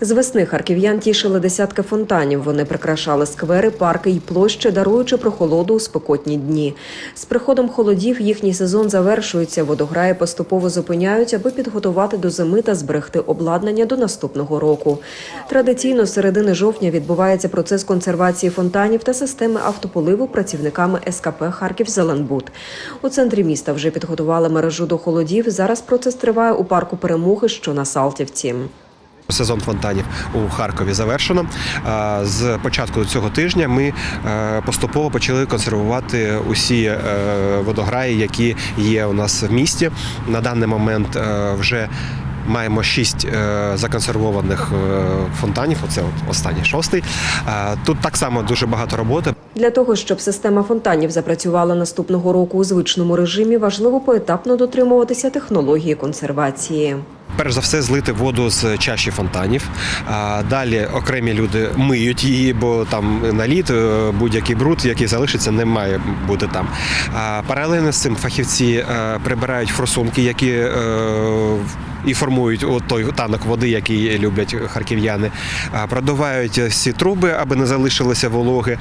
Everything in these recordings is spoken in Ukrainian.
З весни харків'ян тішили десятки фонтанів. Вони прикрашали сквери, парки і площі, даруючи прохолоду у спекотні дні. З приходом холодів їхній сезон завершується. Водограї поступово зупиняють, аби підготувати до зими та зберегти обладнання до наступного року. Традиційно з середини жовтня відбувається процес консервації фонтанів та системи автополиву працівниками СКП Харків Зеленбуд. У центрі міста вже підготували мережу до холодів. Зараз процес триває у парку перемоги, що на Салтівці. Сезон фонтанів у Харкові завершено. З початку цього тижня ми е, поступово почали консервувати усі е, водограї, які є у нас в місті. На даний момент е, вже маємо шість е, законсервованих е, фонтанів. Оце от останній шостий. Е, Тут так само дуже багато роботи. Для того, щоб система фонтанів запрацювала наступного року у звичному режимі, важливо поетапно дотримуватися технології консервації. Перш за все, злити воду з чаші фонтанів. Далі окремі люди миють її, бо там наліт, будь-який бруд, який залишиться, не має бути там. Паралельно з цим фахівці прибирають форсунки, які і формують от той танок води, який люблять харків'яни. Продувають всі труби, аби не залишилося вологи.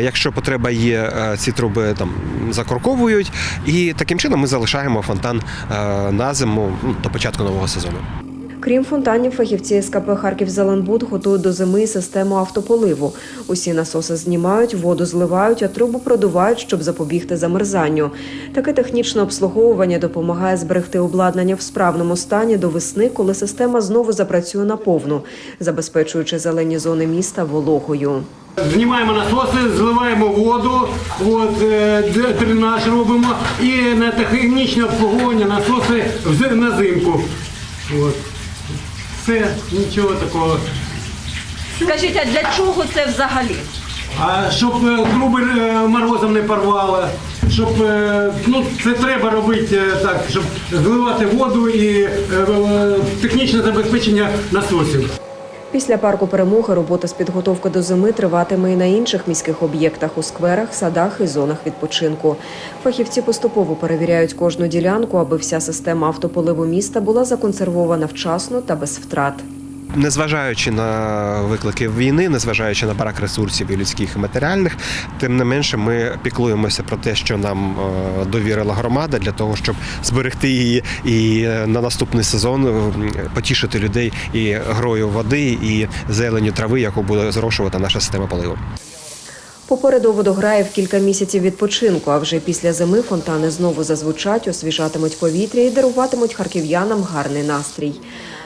Якщо потреба є, ці труби там закорковують, і таким чином ми залишаємо фонтан на зиму ну, до початку нового сезону. Крім фонтанів, фахівці СКП Харків Зеленбуд готують до зими систему автополиву. Усі насоси знімають, воду зливають, а трубу продувають, щоб запобігти замерзанню. Таке технічне обслуговування допомагає зберегти обладнання в справному стані до весни, коли система знову запрацює наповну, забезпечуючи зелені зони міста вологою. Знімаємо насоси, зливаємо воду, от, е, дренаж робимо і на технічне обслуговування насоси на зимку. От. Все, нічого такого. Скажіть, а для чого це взагалі? А щоб е, труби е, морозом не порвало, щоб е, ну, це треба робити е, так, щоб зливати воду і е, е, технічне забезпечення насосів. Після парку перемоги робота з підготовки до зими триватиме і на інших міських об'єктах у скверах, садах і зонах відпочинку. Фахівці поступово перевіряють кожну ділянку, аби вся система автополиву міста була законсервована вчасно та без втрат. Незважаючи на виклики війни, незважаючи на брак ресурсів і людських і матеріальних, тим не менше ми піклуємося про те, що нам е, довірила громада, для того, щоб зберегти її і е, на наступний сезон е, потішити людей і грою води, і зеленю трави, яку буде зрошувати наша система поливу. Попереду водограїв кілька місяців відпочинку, а вже після зими фонтани знову зазвучать, освіжатимуть повітря і даруватимуть харків'янам гарний настрій.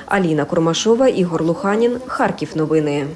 Аліна Курмашова, Ігор Луханін, Харків. Новини.